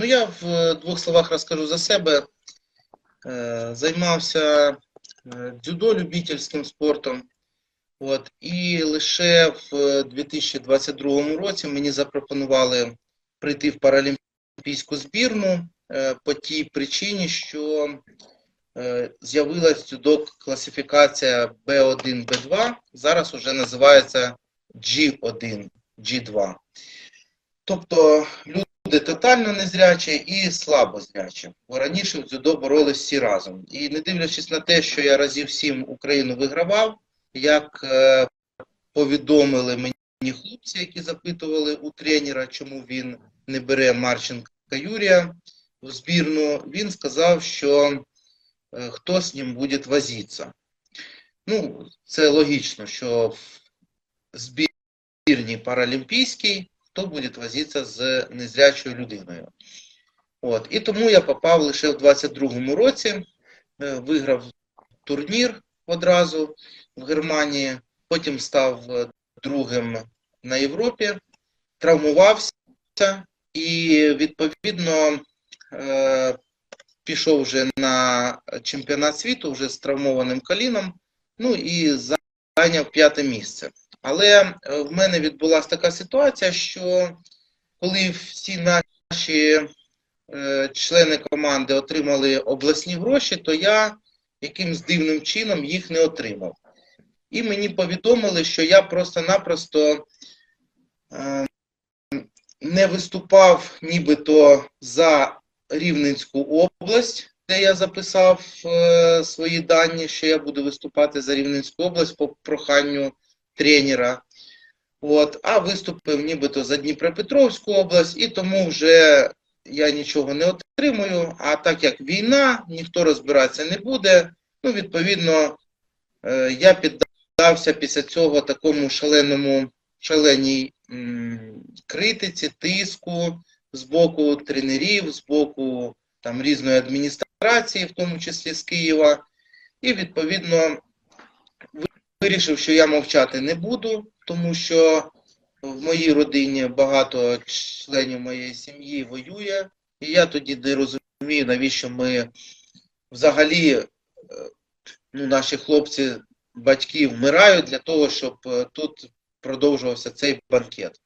Ну, я в е, двох словах розкажу за себе. Е, Займався е, дзюдо любительським спортом. От, і лише в е, 2022 році мені запропонували прийти в паралімпійську збірну по тій причині, що з'явилась дзюдо класифікація B1, B2, зараз вже називається G1, G2. Тобто люди тотально незрячі і слабозрячі. Бо раніше в дзюдо боролись всі разом. І не дивлячись на те, що я разів сім Україну вигравав, як е, повідомили мені хлопці, які запитували у тренера, чому він не бере Марченка Юрія в збірну, він сказав, що е, хто з ним буде возитися. Ну, це логічно, що в збірній паралімпійській хто буде возитися з незрячою людиною. От. І тому я попав лише в 22-му році, е, виграв турнір одразу в Германії, потім став е, другим на Європі, травмувався і відповідно е, пішов вже на чемпіонат світу вже з травмованим коліном, ну і зайняв п'яте місце. Але е, в мене відбулася така ситуація, що коли всі наші е, члени команди отримали обласні гроші, то я якимсь дивним чином їх не отримав. І мені повідомили, що я просто-напросто е, не виступав нібито за Рівненську область, де я записав е, свої дані, що я буду виступати за Рівненську область по проханню тренера. От, а виступив нібито за Дніпропетровську область, і тому вже я нічого не отримую. А так як війна, ніхто розбиратися не буде. Ну, відповідно, е, я піддався після цього такому шаленому, шаленій критиці, тиску з боку тренерів, з боку там різної адміністрації, в тому числі з Києва. І відповідно вирішив, що я мовчати не буду, тому що в моїй родині багато членів моєї сім'ї воює, і я тоді не розумію, навіщо ми взагалі, е, ну, наші хлопці, батьки вмирають для того, щоб е, тут продовжувався цей банкет.